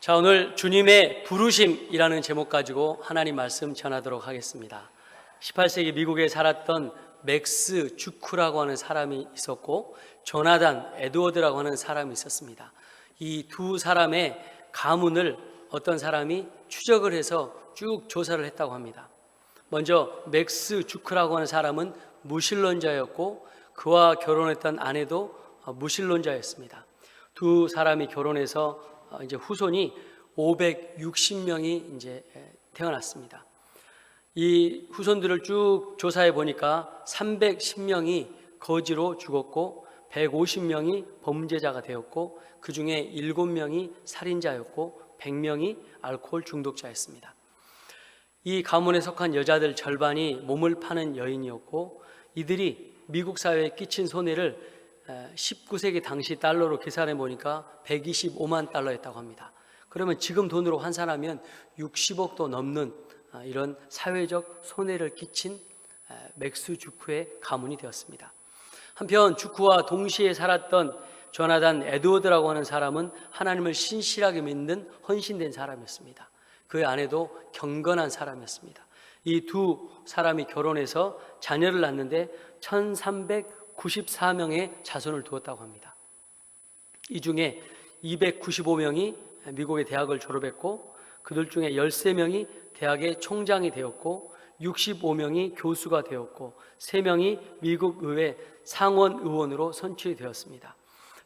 자, 오늘 주님의 부르심이라는 제목 가지고 하나님 말씀 전하도록 하겠습니다. 18세기 미국에 살았던 맥스 주쿠라고 하는 사람이 있었고 조나단 에드워드라고 하는 사람이 있었습니다. 이 두 사람의 가문을 어떤 사람이 추적을 해서 쭉 조사를 했다고 합니다. 먼저 맥스 주크라고 하는 사람은 무신론자였고 그와 결혼했던 아내도 어, 무신론자였습니다. 두 사람이 결혼해서 어, 이제 후손이 560명이 이제 태어났습니다. 이 후손들을 쭉 조사해 보니까 310명이 거지로 죽었고 150명이 범죄자가 되었고 그 중에 7명이 살인자였고 100명이 알코올 중독자였습니다. 이 가문에 속한 여자들 절반이 몸을 파는 여인이었고 이들이 미국 사회에 끼친 손해를 19세기 당시 달러로 계산해 보니까 125만 달러였다고 합니다. 그러면 지금 돈으로 환산하면 60억도 넘는 아, 이런 사회적 손해를 끼친 맥스 주크의 가문이 되었습니다. 한편 주크와 동시에 살았던 조나단 에드워드라고 하는 사람은 하나님을 신실하게 믿는 헌신된 사람이었습니다. 그의 아내도 경건한 사람이었습니다. 이 두 사람이 결혼해서 자녀를 낳는데 1394명의 자손을 두었다고 합니다. 이 중에 295명이 미국의 대학을 졸업했고 그들 중에 13명이 대학의 총장이 되었고 65명이 교수가 되었고 3명이 미국 의회 상원 의원으로 선출이 되었습니다.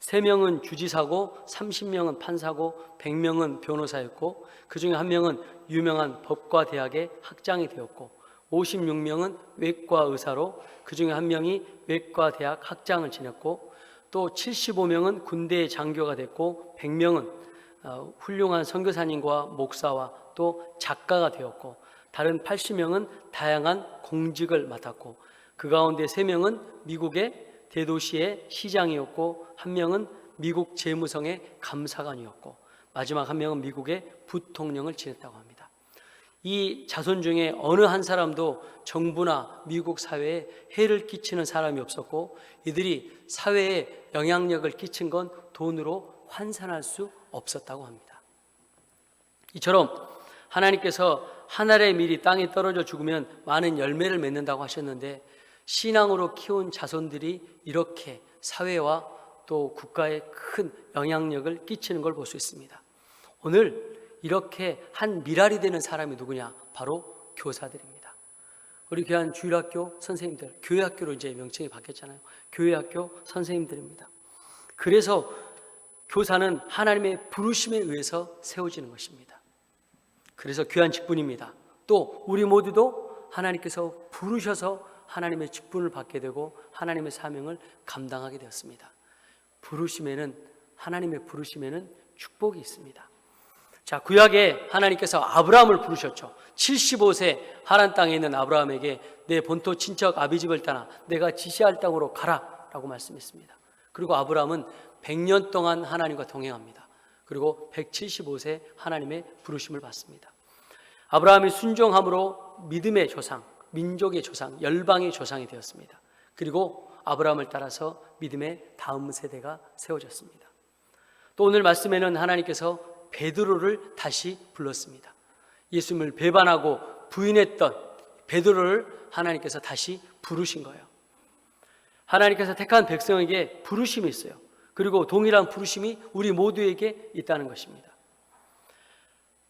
3명은 주지사고 30명은 판사고 100명은 변호사였고 그 중에 한 명은 유명한 법과 대학의 학장이 되었고 56명은 외과 의사로 그 중에 한 명이 외과 대학 학장을 지냈고 또 75명은 군대의 장교가 됐고 100명은 어, 훌륭한 선교사님과 목사와 또 작가가 되었고 다른 80명은 다양한 공직을 맡았고 그 가운데 3명은 미국의 대도시의 시장이었고 한 명은 미국 재무성의 감사관이었고 마지막 한 명은 미국의 부통령을 지냈다고 합니다. 이 자손 중에 어느 한 사람도 정부나 미국 사회에 해를 끼치는 사람이 없었고 이들이 사회에 영향력을 끼친 건 돈으로 환산할 수 없었다고 합니다. 이처럼 하나님께서 하늘의 밀이 땅에 떨어져 죽으면 많은 열매를 맺는다고 하셨는데 신앙으로 키운 자손들이 이렇게 사회와 또 국가에 큰 영향력을 끼치는 걸 볼 수 있습니다. 오늘 이렇게 한 미랄이 되는 사람이 누구냐? 바로 교사들입니다. 우리 귀한 주일학교 선생님들, 교회학교로 이제 명칭이 바뀌었잖아요. 교회학교 선생님들입니다. 그래서 교사는 하나님의 부르심에 의해서 세워지는 것입니다. 그래서 귀한 직분입니다. 또 우리 모두도 하나님께서 부르셔서 하나님의 직분을 받게 되고 하나님의 사명을 감당하게 되었습니다. 부르심에는 하나님의 부르심에는 축복이 있습니다. 자, 구약에 하나님께서 아브라함을 부르셨죠. 75세 하란 땅에 있는 아브라함에게 내 본토 친척 아비집을 떠나 내가 지시할 땅으로 가라 라고 말씀했습니다. 그리고 아브라함은 100년 동안 하나님과 동행합니다. 그리고 175세 하나님의 부르심을 받습니다. 아브라함이 순종함으로 믿음의 조상, 민족의 조상, 열방의 조상이 되었습니다. 그리고 아브라함을 따라서 믿음의 다음 세대가 세워졌습니다. 또 오늘 말씀에는 하나님께서 베드로를 다시 불렀습니다. 예수님을 배반하고 부인했던 베드로를 하나님께서 다시 부르신 거예요. 하나님께서 택한 백성에게 부르심이 있어요. 그리고 동일한 부르심이 우리 모두에게 있다는 것입니다.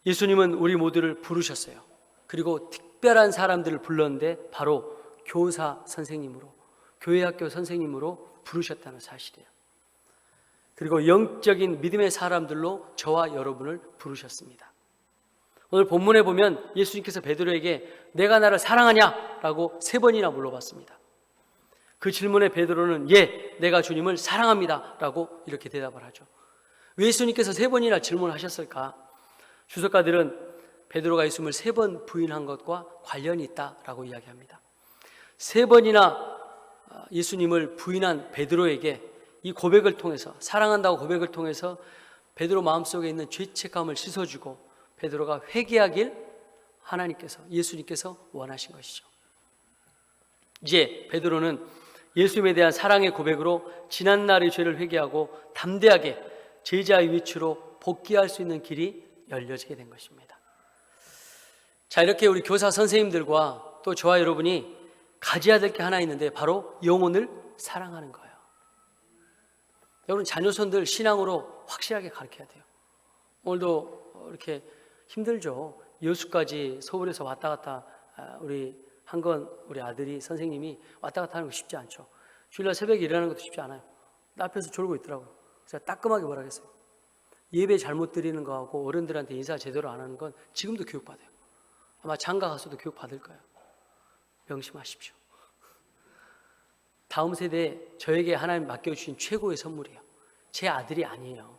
예수님은 우리 모두를 부르셨어요. 그리고 특별한 사람들을 불렀는데 바로 교사 선생님으로, 교회 학교 선생님으로 부르셨다는 사실이에요. 그리고 영적인 믿음의 사람들로 저와 여러분을 부르셨습니다. 오늘 본문에 보면 예수님께서 베드로에게 내가 나를 사랑하냐라고 세 번이나 물어봤습니다. 그 질문에 베드로는 예, 내가 주님을 사랑합니다라고 이렇게 대답을 하죠. 왜 예수님께서 세 번이나 질문하셨을까? 주석가들은 베드로가 예수님을 세 번 부인한 것과 관련이 있다라고 이야기합니다. 세 번이나 예수님을 부인한 베드로에게 이 고백을 통해서 사랑한다고 고백을 통해서 베드로 마음속에 있는 죄책감을 씻어주고 베드로가 회개하길 하나님께서 예수님께서 원하신 것이죠. 이제 베드로는 예수님에 대한 사랑의 고백으로 지난 날의 죄를 회개하고 담대하게 제자의 위치로 복귀할 수 있는 길이 열려지게 된 것입니다. 자, 이렇게 우리 교사 선생님들과 또 저와 여러분이 가져야 될 게 하나 있는데 바로 영혼을 사랑하는 거예요. 여러분 자녀손들 신앙으로 확실하게 가르쳐야 돼요. 오늘도 이렇게 힘들죠. 여수까지 서울에서 왔다 갔다 아, 우리 한 건 우리 아들이 선생님이 왔다 갔다 하는 거 쉽지 않죠. 주일날 새벽에 일어나는 것도 쉽지 않아요. 나 앞에서 졸고 있더라고요. 제가 따끔하게 뭐라 겠어요 예배 잘못 드리는 거하고 어른들한테 인사 제대로 안 하는 건 지금도 교육받아요. 아마 장가 가서도 교육받을 거예요. 명심하십시오. 다음 세대에 저에게 하나님 맡겨주신 최고의 선물이에요. 제 아들이 아니에요.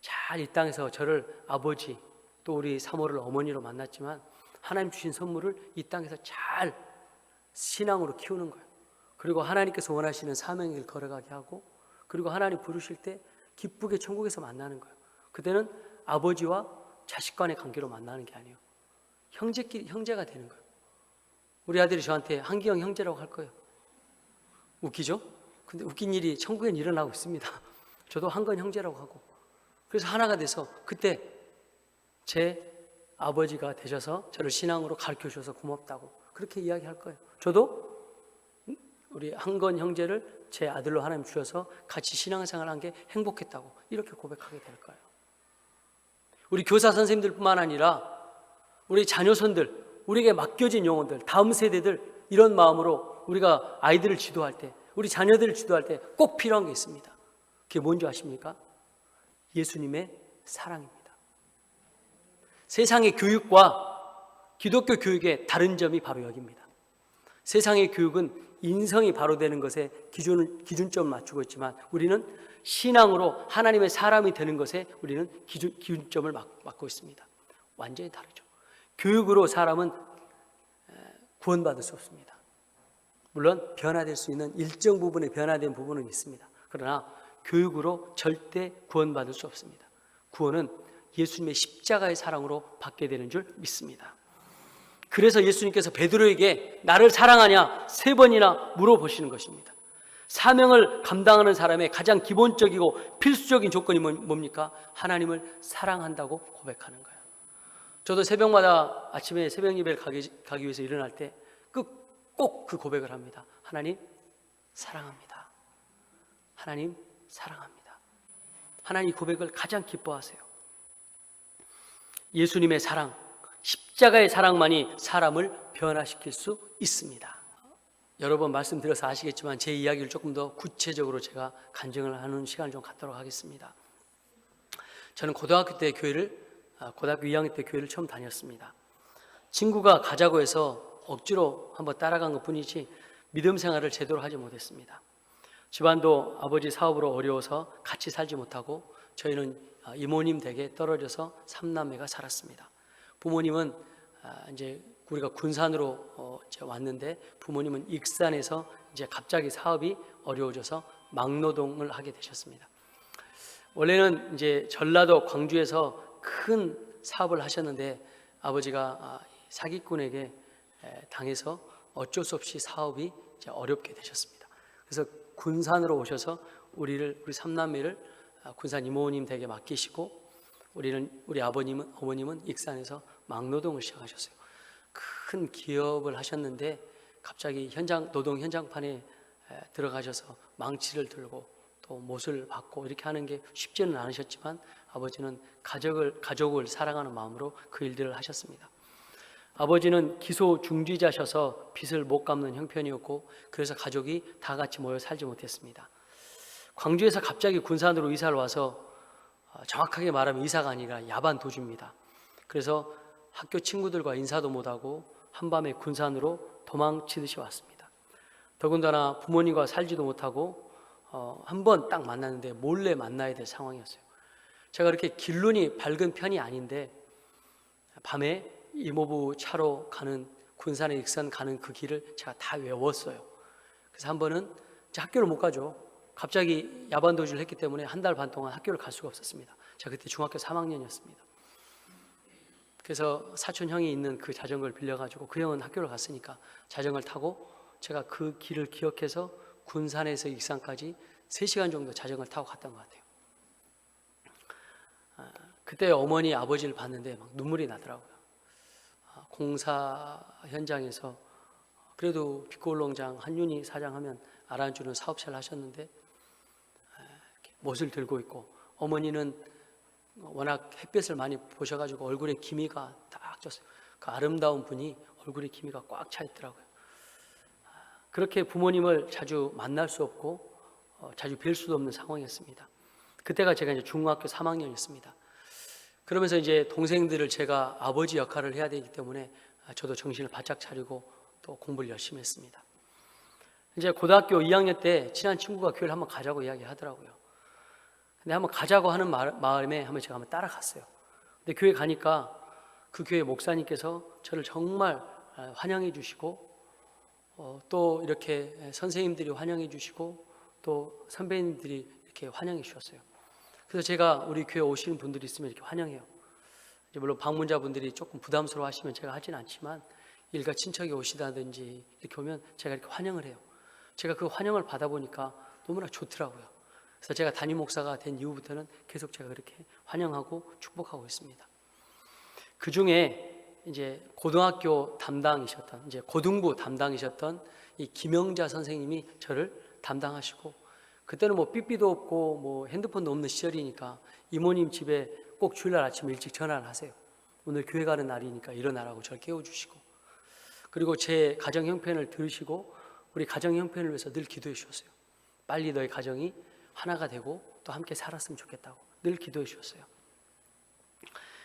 잘 이 땅에서 저를 아버지 또 우리 사모를 어머니로 만났지만 하나님 주신 선물을 이 땅에서 잘 신앙으로 키우는 거예요. 그리고 하나님께서 원하시는 사명의 길 걸어가게 하고 그리고 하나님 부르실 때 기쁘게 천국에서 만나는 거예요. 그때는 아버지와 자식 간의 관계로 만나는 게 아니에요. 형제끼리 형제가 되는 거예요. 우리 아들이 저한테 한기영 형제라고 할 거예요. 웃기죠? 근데 웃긴 일이 천국엔 일어나고 있습니다. 저도 한건 형제라고 하고. 그래서 하나가 돼서 그때 제 아버지가 되셔서 저를 신앙으로 가르쳐 주셔서 고맙다고 그렇게 이야기할 거예요. 저도 우리 한건 형제를 제 아들로 하나님 주셔서 같이 신앙생활 한게 행복했다고 이렇게 고백하게 될 거예요. 우리 교사 선생님들뿐만 아니라 우리 자녀손들, 우리에게 맡겨진 영혼들, 다음 세대들 이런 마음으로 우리가 아이들을 지도할 때, 우리 자녀들을 지도할 때 꼭 필요한 게 있습니다. 그게 뭔지 아십니까? 예수님의 사랑입니다. 세상의 교육과 기독교 교육의 다른 점이 바로 여기입니다. 세상의 교육은 인성이 바로 되는 것에 기준을, 기준점을 맞추고 있지만 우리는 신앙으로 하나님의 사람이 되는 것에 우리는 기준, 기준점을 맞고 있습니다. 완전히 다르죠. 교육으로 사람은 구원받을 수 없습니다. 물론 변화될 수 있는 일정 부분의 변화된 부분은 있습니다. 그러나 교육으로 절대 구원받을 수 없습니다. 구원은 예수님의 십자가의 사랑으로 받게 되는 줄 믿습니다. 그래서 예수님께서 베드로에게 나를 사랑하냐 세 번이나 물어보시는 것입니다. 사명을 감당하는 사람의 가장 기본적이고 필수적인 조건이 뭡니까? 하나님을 사랑한다고 고백하는 거예요. 저도 새벽마다 아침에 새벽 예배를 가기, 위해서 일어날 때 꼭 그 고백을 합니다. 하나님 사랑합니다. 하나님 사랑합니다. 하나님 고백을 가장 기뻐하세요. 예수님의 사랑, 십자가의 사랑만이 사람을 변화시킬 수 있습니다. 여러 번 말씀드려서 아시겠지만 제 이야기를 조금 더 구체적으로 제가 간증을 하는 시간을 좀 갖도록 하겠습니다. 저는 고등학교 때 교회를 아, 고등학교 2학년 때 교회를 처음 다녔습니다. 친구가 가자고 해서 억지로 한번 따라간 것 뿐이지 믿음 생활을 제대로 하지 못했습니다. 집안도 아버지 사업으로 어려워서 같이 살지 못하고 저희는 아, 이모님 댁에 떨어져서 삼남매가 살았습니다. 부모님은 아, 이제 우리가 군산으로 어, 왔는데 부모님은 익산에서 이제 갑자기 사업이 어려워져서 막노동을 하게 되셨습니다. 원래는 이제 전라도 광주에서 큰 사업을 하셨는데 아버지가 아, 사기꾼에게 당해서 어쩔 수 없이 사업이 어렵게 되셨습니다. 그래서 군산으로 오셔서 우리를 우리 삼남매를 아, 군산 이모님 댁에 맡기시고 우리는 우리 아버님은 어머님은 익산에서 막노동을 시작하셨어요. 큰 기업을 하셨는데 갑자기 현장 노동 현장판에 들어가셔서 망치를 들고 또 못을 받고 이렇게 하는 게 쉽지는 않으셨지만 아버지는 가족을 가족을 사랑하는 마음으로 그 일들을 하셨습니다. 아버지는 기소 중지자셔서 빚을 못 갚는 형편이었고 그래서 가족이 다 같이 모여 살지 못했습니다. 광주에서 갑자기 군산으로 이사를 와서 어, 정확하게 말하면 이사가 아니라 야반 도주입니다. 그래서 학교 친구들과 인사도 못하고 한밤에 군산으로 도망치듯이 왔습니다. 더군다나 부모님과 살지도 못하고 어, 한번 딱 만났는데 몰래 만나야 될 상황이었어요. 제가 그렇게 길눈이 밝은 편이 아닌데 밤에 이모부 차로 가는 군산에 익산 가는 그 길을 제가 다 외웠어요. 그래서 한 번은 학교를 못 가죠. 갑자기 야반 도주를 했기 때문에 한 달 반 동안 학교를 갈 수가 없었습니다. 제가 그때 중학교 3학년이었습니다. 그래서 사촌 형이 있는 그 자전거를 빌려가지고 그 형은 학교를 갔으니까 자전거를 타고 제가 그 길을 기억해서 군산에서 익산까지 3시간 정도 자전거를 타고 갔던 것 같아요. 아, 그때 어머니 아버지를 봤는데 막 눈물이 나더라고요. 아, 공사 현장에서 그래도 빛골농장 한윤희 사장 하면 알아주는 사업체를 하셨는데 아, 못을 들고 있고 어머니는 워낙 햇볕을 많이 보셔가지고 얼굴에 기미가 딱 졌어요. 그 아름다운 분이 얼굴에 기미가 꽉 차 있더라고요. 아, 그렇게 부모님을 자주 만날 수 없고 어, 자주 뵐 수도 없는 상황이었습니다. 그때가 제가 이제 중학교 3학년이었습니다. 그러면서 이제 동생들을 제가 아버지 역할을 해야 되기 때문에 아, 저도 정신을 바짝 차리고 또 공부를 열심히 했습니다. 이제 고등학교 2학년 때 친한 친구가 교회를 한번 가자고 이야기하더라고요. 근데 한번 가자고 하는 마- 마음에 한번 제가 한번 따라갔어요. 근데 교회 가니까 그 교회 목사님께서 저를 정말 아, 환영해 주시고 어, 또 이렇게 선생님들이 환영해 주시고 또 선배님들이 이렇게 환영해 주셨어요. 그래서 제가 우리 교회 오시는 분들이 있으면 이렇게 환영해요. 물론 방문자분들이 조금 부담스러워 하시면 제가 하진 않지만 일가 친척이 오시다든지 이렇게 오면 제가 이렇게 환영을 해요. 제가 그 환영을 받아보니까 너무나 좋더라고요. 그래서 제가 담임 목사가 된 이후부터는 계속 제가 그렇게 환영하고 축복하고 있습니다. 그 중에 이제 고등학교 담당이셨던 이제 고등부 담당이셨던 이 김영자 선생님이 저를 담당하시고 그때는 뭐 삐삐도 없고 뭐 핸드폰도 없는 시절이니까 이모님 집에 꼭 주일날 아침 일찍 전화를 하세요. 오늘 교회 가는 날이니까 일어나라고 저를 깨워주시고 그리고 제 가정 형편을 들으시고 우리 가정 형편을 위해서 늘 기도해 주셨어요. 빨리 너희 가정이 하나가 되고 또 함께 살았으면 좋겠다고 늘 기도해 주셨어요.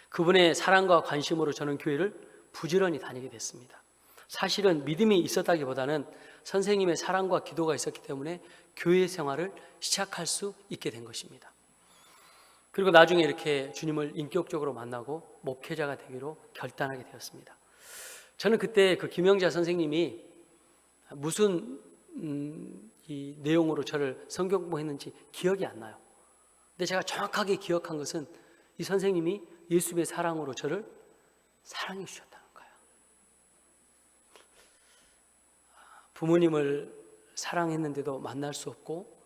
그분의 사랑과 관심으로 저는 교회를 부지런히 다니게 됐습니다. 사실은 믿음이 있었다기보다는 선생님의 사랑과 기도가 있었기 때문에 교회 생활을 시작할 수 있게 된 것입니다. 그리고 나중에 이렇게 주님을 인격적으로 만나고 목회자가 되기로 결단하게 되었습니다. 저는 그때 그 김영자 선생님이 무슨 음, 이 내용으로 저를 성경 공부했는지 기억이 안 나요. 근데 제가 정확하게 기억한 것은 이 선생님이 예수의 사랑으로 저를 사랑해 주셨다는 거예요. 부모님을 사랑했는데도 만날 수 없고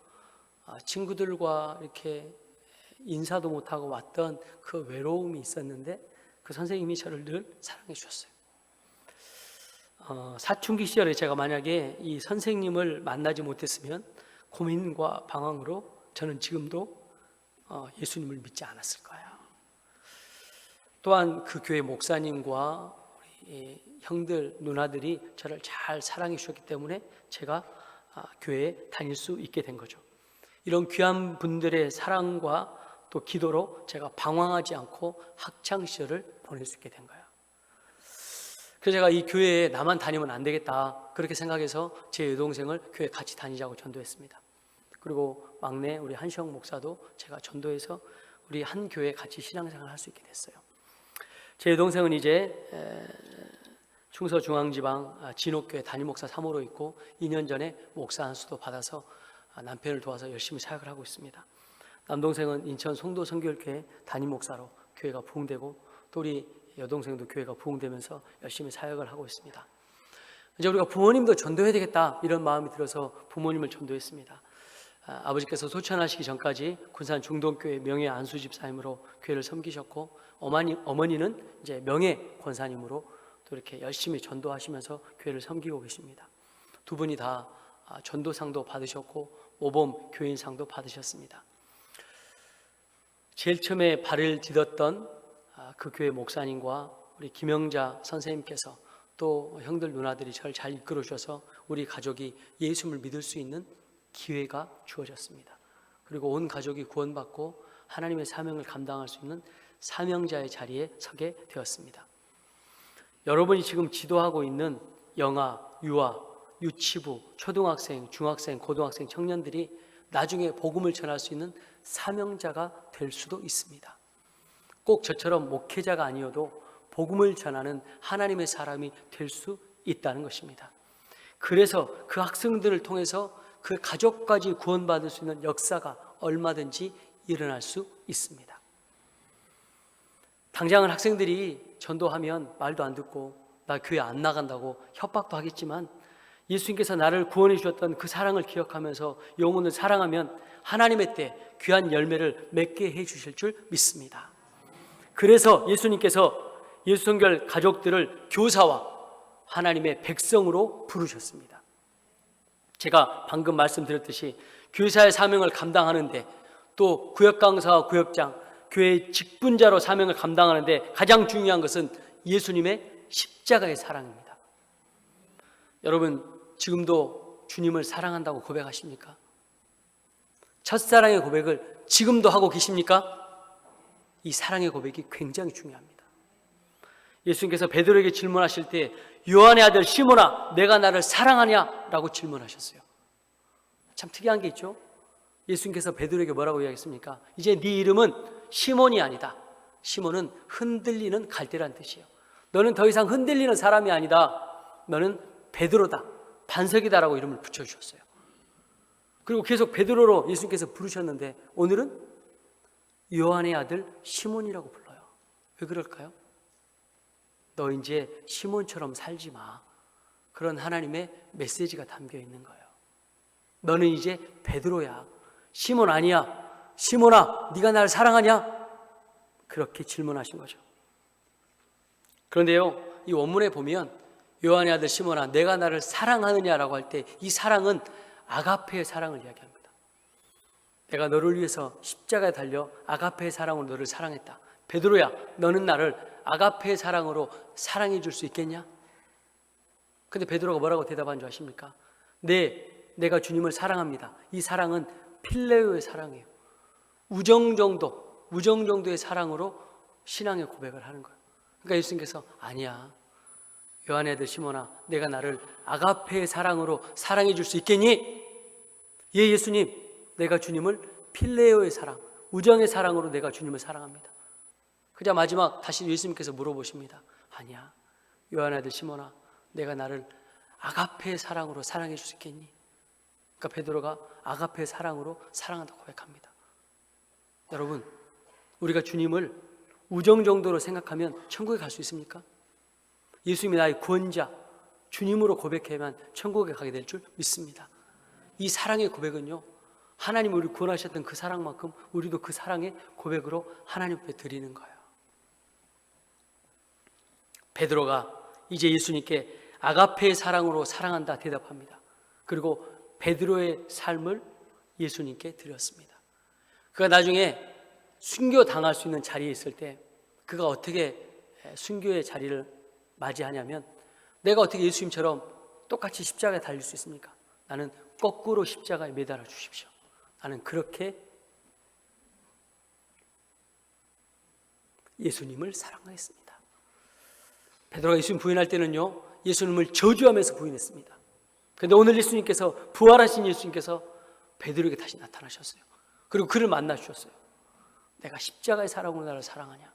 아, 친구들과 이렇게 인사도 못하고 왔던 그 외로움이 있었는데 그 선생님이 저를 늘 사랑해 주셨어요. 어, 사춘기 시절에 제가 만약에 이 선생님을 만나지 못했으면 고민과 방황으로 저는 지금도 어, 예수님을 믿지 않았을 거예요. 또한 그 교회 목사님과 형들 누나들이 저를 잘 사랑해 주셨기 때문에 제가 아, 교회에 다닐 수 있게 된 거죠. 이런 귀한 분들의 사랑과 또 기도로 제가 방황하지 않고 학창 시절을 보낼 수 있게 된 거예요. 그래서 제가 이 교회에 나만 다니면 안 되겠다 그렇게 생각해서 제 여동생을 교회 같이 다니자고 전도했습니다. 그리고 막내 우리 한시영 목사도 제가 전도해서 우리 한 교회 같이 신앙생활 할 수 있게 됐어요. 제 여동생은 이제 에, 충서중앙지방 아, 진옥교회 담임 목사 3호로 있고 2년 전에 목사 한수도 받아서 아, 남편을 도와서 열심히 사역을 하고 있습니다. 남동생은 인천 송도 성교회교회 담임 목사로 교회가 부흥되고 또 우리 여동생도 교회가 부흥되면서 열심히 사역을 하고 있습니다. 이제 우리가 부모님도 전도해야 되겠다 이런 마음이 들어서 부모님을 전도했습니다. 아, 아버지께서 소천하시기 전까지 군산 중동교회 명예 안수 집사님으로 교회를 섬기셨고 어머니 어머니는 이제 명예 권사님으로 또 이렇게 열심히 전도하시면서 교회를 섬기고 계십니다. 두 분이 다 아, 전도상도 받으셨고 모범 교인상도 받으셨습니다. 제일 처음에 발을 디뎠던 아, 그 교회 목사님과 우리 김영자 선생님께서 또 형들 누나들이 저를 잘 이끌어 주셔서 우리 가족이 예수를 믿을 수 있는 기회가 주어졌습니다. 그리고 온 가족이 구원받고 하나님의 사명을 감당할 수 있는 사명자의 자리에 서게 되었습니다. 여러분이 지금 지도하고 있는 영아, 유아, 유치부, 초등학생, 중학생, 고등학생, 청년들이 나중에 복음을 전할 수 있는 사명자가 될 수도 있습니다. 꼭 저처럼 목회자가 아니어도 복음을 전하는 하나님의 사람이 될 수 있다는 것입니다. 그래서 그 학생들을 통해서 그 가족까지 구원받을 수 있는 역사가 얼마든지 일어날 수 있습니다. 당장은 학생들이 전도하면 말도 안 듣고 나 교회 안 나간다고 협박도 하겠지만 예수님께서 나를 구원해 주셨던 그 사랑을 기억하면서 영혼을 사랑하면 하나님의 때 귀한 열매를 맺게 해 주실 줄 믿습니다. 그래서 예수님께서 예수성결 가족들을 교사와 하나님의 백성으로 부르셨습니다. 제가 방금 말씀드렸듯이 교사의 사명을 감당하는데 또 구역 강사와 구역장, 교회의 직분자로 사명을 감당하는데 가장 중요한 것은 예수님의 십자가의 사랑입니다. 여러분, 지금도 주님을 사랑한다고 고백하십니까? 첫사랑의 고백을 지금도 하고 계십니까? 이 사랑의 고백이 굉장히 중요합니다. 예수님께서 베드로에게 질문하실 때 요한의 아들 시몬아 내가 나를 사랑하냐라고 질문하셨어요. 참 특이한 게 있죠. 예수님께서 베드로에게 뭐라고 이야기했습니까? 이제 네 이름은 시몬이 아니다. 시몬은 흔들리는 갈대란 뜻이에요. 너는 더 이상 흔들리는 사람이 아니다. 너는 베드로다. 반석이다라고 이름을 붙여 주셨어요. 그리고 계속 베드로로 예수님께서 부르셨는데 오늘은 요한의 아들 시몬이라고 불러요. 왜 그럴까요? 너 이제 시몬처럼 살지 마. 그런 하나님의 메시지가 담겨 있는 거예요. 너는 이제 베드로야. 시몬 아니야. 시몬아, 네가 나를 사랑하냐? 그렇게 질문하신 거죠. 그런데요, 이 원문에 보면 요한의 아들 시몬아, 내가 나를 사랑하느냐라고 할 때 이 사랑은 아가페의 사랑을 이야기합니다. 내가 너를 위해서 십자가에 달려 아가페의 사랑으로 너를 사랑했다. 베드로야, 너는 나를 아가페의 사랑으로 사랑해 줄 수 있겠냐? 근데 베드로가 뭐라고 대답한 줄 아십니까? 네, 내가 주님을 사랑합니다. 이 사랑은 필레오의 사랑이에요. 우정 정도, 우정 정도의 사랑으로 신앙의 고백을 하는 거예요. 그러니까 예수님께서 아니야. 요한의 아들 시몬아, 내가 나를 아가페의 사랑으로 사랑해 줄 수 있겠니? 예, 예수님. 내가 주님을 필레오의 사랑, 우정의 사랑으로 내가 주님을 사랑합니다. 그자 마지막 다시 예수님께서 물어보십니다. 아니야. 요한의 아들 시몬아, 내가 나를 아가페의 사랑으로 사랑해 줄 수 있겠니? 그러니까 베드로가 아가페의 사랑으로 사랑한다고 고백합니다. 여러분, 우리가 주님을 우정 정도로 생각하면 천국에 갈 수 있습니까? 예수님이 나의 구원자, 주님으로 고백해야만 천국에 가게 될 줄 믿습니다. 이 사랑의 고백은요, 하나님 우리 구원하셨던 그 사랑만큼 우리도 그 사랑의 고백으로 하나님 앞에 드리는 거예요. 베드로가 이제 예수님께 아가페의 사랑으로 사랑한다 대답합니다. 그리고 베드로의 삶을 예수님께 드렸습니다. 그가 나중에 순교 당할 수 있는 자리에 있을 때 그가 어떻게 순교의 자리를 맞이하냐면 내가 어떻게 예수님처럼 똑같이 십자가에 달릴 수 있습니까? 나는 거꾸로 십자가에 매달아 주십시오. 나는 그렇게 예수님을 사랑하겠습니다. 베드로가 예수님 부인할 때는요, 예수님을 저주하면서 부인했습니다. 그런데 오늘 예수님께서 부활하신 예수님께서 베드로에게 다시 나타나셨어요. 그리고 그를 만나 주셨어요. 내가 십자가의 사랑으로 나를 사랑하냐?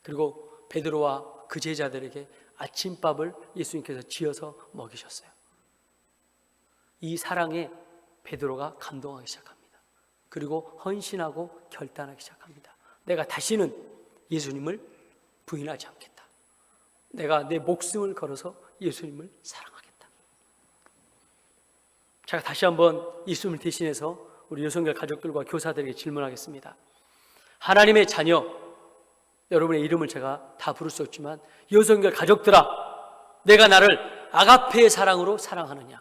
그리고 베드로와 그 제자들에게 아침밥을 예수님께서 지어서 먹이셨어요. 이 사랑에 베드로가 감동하기 시작합니다. 그리고 헌신하고 결단하기 시작합니다. 내가 다시는 예수님을 부인하지 않겠다. 내가 내 목숨을 걸어서 예수님을 사랑하겠다. 제가 다시 한번 예수님을 대신해서 우리 여성결 가족들과 교사들에게 질문하겠습니다. 하나님의 자녀, 여러분의 이름을 제가 다 부를 수 없지만 여성결 가족들아, 내가 나를 아가페의 사랑으로 사랑하느냐?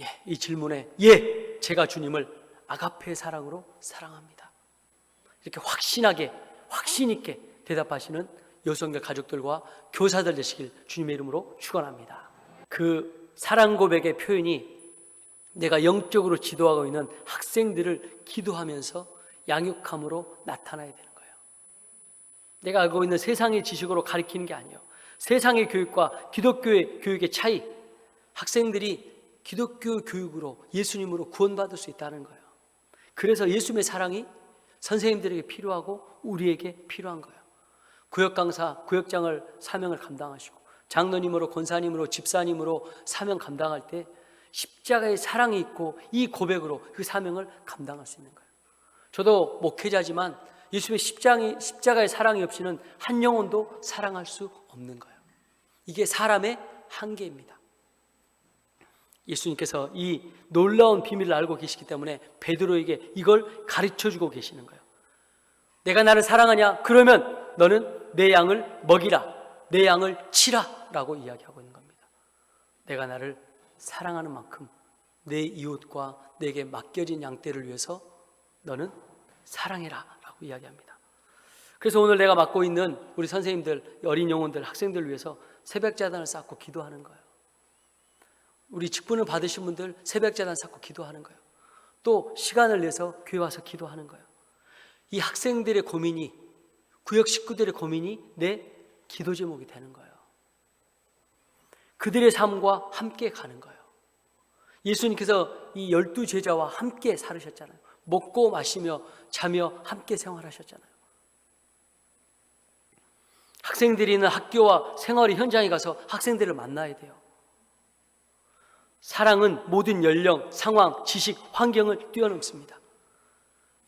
예, 이 질문에 예, 제가 주님을 아가페의 사랑으로 사랑합니다. 이렇게 확신하게, 확신 있게 대답하시는 여성들 가족들과 교사들 되시길 주님의 이름으로 축원합니다. 그 사랑 고백의 표현이 내가 영적으로 지도하고 있는 학생들을 기도하면서 양육함으로 나타나야 되는 거예요. 내가 알고 있는 세상의 지식으로 가리키는 게 아니에요. 세상의 교육과 기독교의 교육의 차이. 학생들이 기독교 교육으로 예수님으로 구원받을 수 있다는 거예요. 그래서 예수님의 사랑이 선생님들에게 필요하고 우리에게 필요한 거예요. 구역 강사, 구역장을 사명을 감당하시고 장로님으로 권사님으로 집사님으로 사명 감당할 때 십자가의 사랑이 있고 이 고백으로 그 사명을 감당할 수 있는 거예요. 저도 목회자지만 예수님의 십장이, 십자가의 사랑이 없이는 한 영혼도 사랑할 수 없는 거예요. 이게 사람의 한계입니다. 예수님께서 이 놀라운 비밀을 알고 계시기 때문에 베드로에게 이걸 가르쳐 주고 계시는 거예요. 내가 나를 사랑하냐? 그러면 너는 내 양을 먹이라. 내 양을 치라. 라고 이야기하고 있는 겁니다. 내가 나를 사랑하는 만큼 내 이웃과 내게 맡겨진 양떼를 위해서 너는 사랑해라. 라고 이야기합니다. 그래서 오늘 내가 맡고 있는 우리 선생님들, 어린 영혼들, 학생들 위해서 새벽자단을 쌓고 기도하는 거예요. 우리 직분을 받으신 분들 새벽자단 쌓고 기도하는 거예요. 또 시간을 내서 교회 와서 기도하는 거예요. 이 학생들의 고민이 구역 식구들의 고민이 내 기도 제목이 되는 거예요. 그들의 삶과 함께 가는 거예요. 예수님께서 이 열두 제자와 함께 살으셨잖아요. 먹고 마시며 자며 함께 생활하셨잖아요. 학생들이 있는 학교와 생활의 현장에 가서 학생들을 만나야 돼요. 사랑은 모든 연령, 상황, 지식, 환경을 뛰어넘습니다.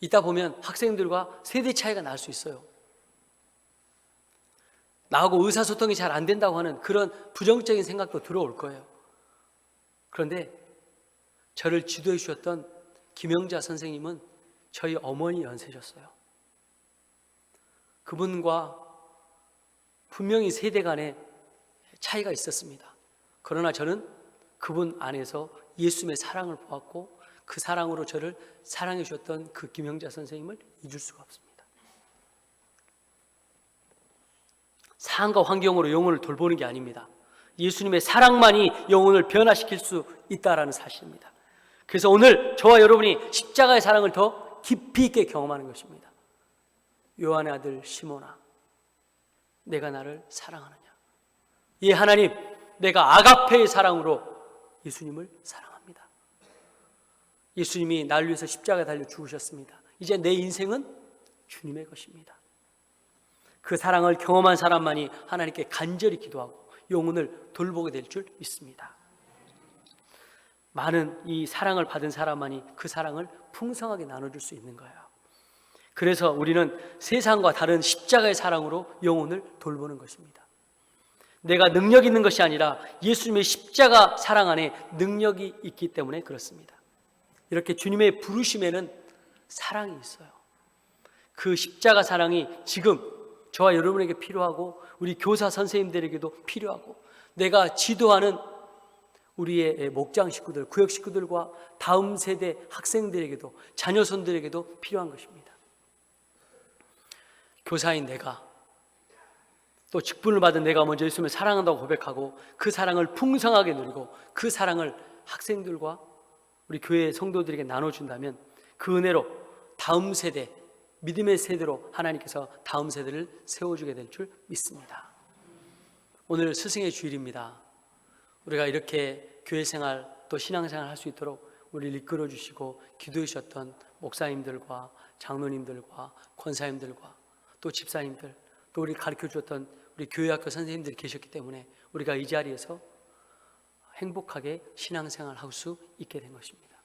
이따 보면 학생들과 세대 차이가 날 수 있어요. 나하고 의사소통이 잘 안 된다고 하는 그런 부정적인 생각도 들어올 거예요. 그런데 저를 지도해 주셨던 김영자 선생님은 저희 어머니 연세셨어요. 그분과 분명히 세대 간에 차이가 있었습니다. 그러나 저는 그분 안에서 예수님의 사랑을 보았고 그 사랑으로 저를 사랑해 주셨던 그 김영자 선생님을 잊을 수가 없습니다. 상황과 환경으로 영혼을 돌보는 게 아닙니다. 예수님의 사랑만이 영혼을 변화시킬 수 있다라는 사실입니다. 그래서 오늘 저와 여러분이 십자가의 사랑을 더 깊이 있게 경험하는 것입니다. 요한의 아들 시모나, 내가 나를 사랑하느냐? 예, 하나님, 내가 아가페의 사랑으로 예수님을 사랑합니다. 예수님이 날 위해서 십자가에 달려 죽으셨습니다. 이제 내 인생은 주님의 것입니다. 그 사랑을 경험한 사람만이 하나님께 간절히 기도하고 영혼을 돌보게 될 줄 믿습니다. 많은 이 사랑을 받은 사람만이 그 사랑을 풍성하게 나눠줄 수 있는 거예요. 그래서 우리는 세상과 다른 십자가의 사랑으로 영혼을 돌보는 것입니다. 내가 능력 있는 것이 아니라 예수님의 십자가 사랑 안에 능력이 있기 때문에 그렇습니다. 이렇게 주님의 부르심에는 사랑이 있어요. 그 십자가 사랑이 지금 저와 여러분에게 필요하고 우리 교사 선생님들에게도 필요하고 내가 지도하는 우리의 목장 식구들, 구역 식구들과 다음 세대 학생들에게도 자녀손들에게도 필요한 것입니다. 교사인 내가 또 직분을 받은 내가 먼저 예수님을 사랑한다고 고백하고 그 사랑을 풍성하게 누리고 그 사랑을 학생들과 우리 교회 성도들에게 나눠준다면 그 은혜로 다음 세대, 믿음의 세대로 하나님께서 다음 세대를 세워주게 될 줄 믿습니다. 오늘 스승의 주일입니다. 우리가 이렇게 교회 생활 또 신앙생활 할 수 있도록 우리를 이끌어 주시고 기도해 주셨던 목사님들과 장로님들과 권사님들과 또 집사님들 또 우리 가르쳐 주었던 우리 교회 학교 선생님들이 계셨기 때문에 우리가 이 자리에서 행복하게 신앙생활 할 수 있게 된 것입니다.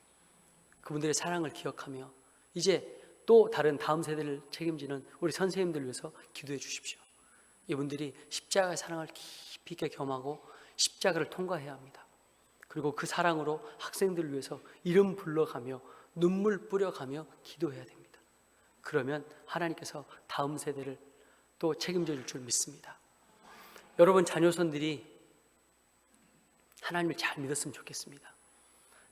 그분들의 사랑을 기억하며 이제 또 다른 다음 세대를 책임지는 우리 선생님들 위해서 기도해 주십시오. 이분들이 십자가의 사랑을 깊이 있게 겸하고 십자가를 통과해야 합니다. 그리고 그 사랑으로 학생들을 위해서 이름 불러가며 눈물 뿌려가며 기도해야 됩니다. 그러면 하나님께서 다음 세대를 또 책임져 줄 줄 믿습니다. 여러분 자녀손들이 하나님을 잘 믿었으면 좋겠습니다.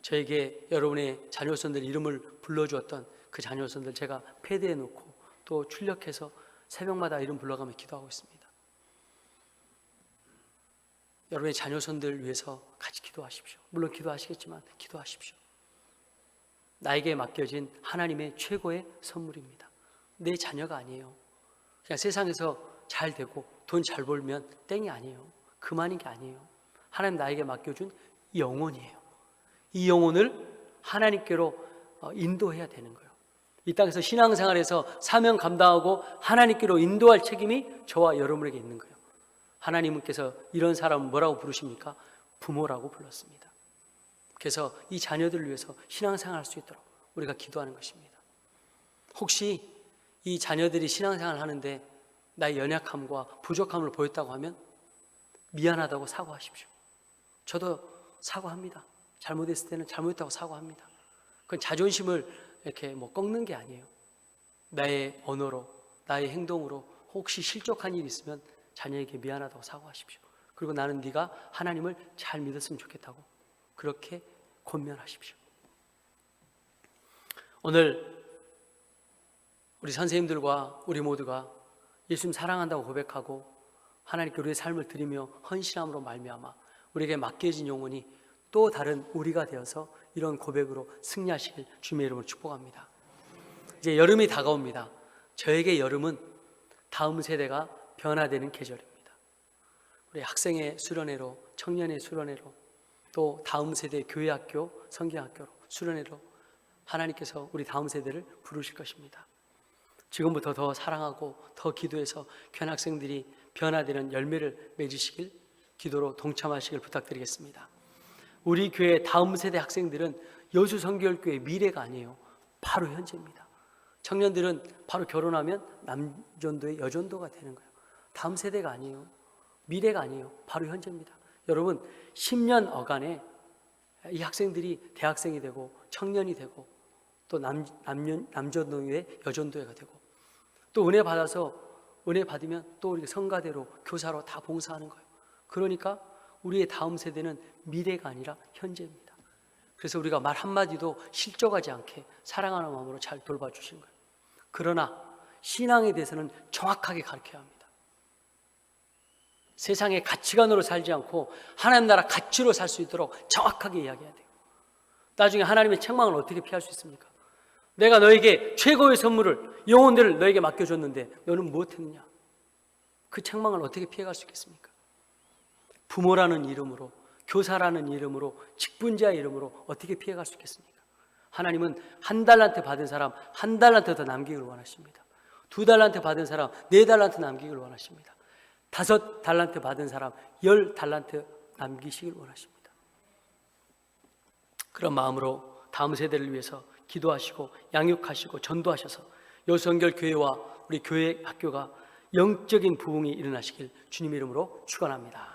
저에게 여러분의 자녀손들 이름을 불러주었던 그 자녀손들 제가 패드에 놓고 또 출력해서 새벽마다 이름 불러가며 기도하고 있습니다. 여러분의 자녀손들 위해서 같이 기도하십시오. 물론 기도하시겠지만 기도하십시오. 나에게 맡겨진 하나님의 최고의 선물입니다. 내 자녀가 아니에요. 그냥 세상에서 잘 되고 돈 잘 벌면 땡이 아니에요. 그만인 게 아니에요. 하나님 나에게 맡겨준 영혼이에요. 이 영혼을 하나님께로 어, 인도해야 되는 거예요. 이 땅에서 신앙생활에서 사명 감당하고 하나님께로 인도할 책임이 저와 여러분에게 있는 거예요. 하나님께서 이런 사람을 뭐라고 부르십니까? 부모라고 불렀습니다. 그래서 이 자녀들을 위해서 신앙생활 할 수 있도록 우리가 기도하는 것입니다. 혹시 이 자녀들이 신앙생활 하는데 나의 연약함과 부족함을 보였다고 하면 미안하다고 사과하십시오. 저도 사과합니다. 잘못했을 때는 잘못했다고 사과합니다. 그건 자존심을 이렇게 뭐 꺾는 게 아니에요. 나의 언어로 나의 행동으로 혹시 실족한 일이 있으면 자녀에게 미안하다고 사과하십시오. 그리고 나는 네가 하나님을 잘 믿었으면 좋겠다고 그렇게 권면하십시오. 오늘 우리 선생님들과 우리 모두가 예수님 사랑한다고 고백하고 하나님께 우리의 삶을 드리며 헌신함으로 말미암아 우리에게 맡겨진 영혼이 또 다른 우리가 되어서 이런 고백으로 승리하시길 주님의 이름으로 축복합니다. 이제 여름이 다가옵니다. 저에게 여름은 다음 세대가 변화되는 계절입니다. 우리 학생의 수련회로, 청년의 수련회로, 또 다음 세대 교회 학교, 성경학교로 수련회로 하나님께서 우리 다음 세대를 부르실 것입니다. 지금부터 더 사랑하고 더 기도해서 견학생들이 변화되는 열매를 맺으시길 기도로 동참하시길 부탁드리겠습니다. 우리 교회 다음 세대 학생들은 여수 성결교회 미래가 아니에요. 바로 현재입니다. 청년들은 바로 결혼하면 남전도의 여전도가 되는 거예요. 다음 세대가 아니에요. 미래가 아니에요. 바로 현재입니다. 여러분, 10년 어간에 이 학생들이 대학생이 되고 청년이 되고 또 남, 남년, 남전도회 여전도회가 되고 또 은혜 받아서 은혜 받으면 또 우리 성가대로 교사로 다 봉사하는 거예요. 그러니까 우리의 다음 세대는 미래가 아니라 현재입니다. 그래서 우리가 말 한마디도 실족하지 않게 사랑하는 마음으로 잘 돌봐주시는 거예요. 그러나 신앙에 대해서는 정확하게 가르쳐야 합니다. 세상의 가치관으로 살지 않고 하나님 나라 가치로 살 수 있도록 정확하게 이야기해야 돼요. 나중에 하나님의 책망을 어떻게 피할 수 있습니까? 내가 너에게 최고의 선물을 영혼들을 너에게 맡겨줬는데 너는 무엇했느냐? 그 책망을 어떻게 피해갈 수 있겠습니까? 부모라는 이름으로 교사라는 이름으로 직분자의 이름으로 어떻게 피해갈 수 있겠습니까? 하나님은 한 달란트 받은 사람 한 달란트 더 남기길 원하십니다. 두 달란트 받은 사람 네 달란트 남기길 원하십니다. 다섯 달란트 받은 사람 열 달란트 남기시길 원하십니다. 그런 마음으로 다음 세대를 위해서 기도하시고 양육하시고 전도하셔서 여성결 교회와 우리 교회 학교가 영적인 부흥이 일어나시길 주님 이름으로 축원합니다.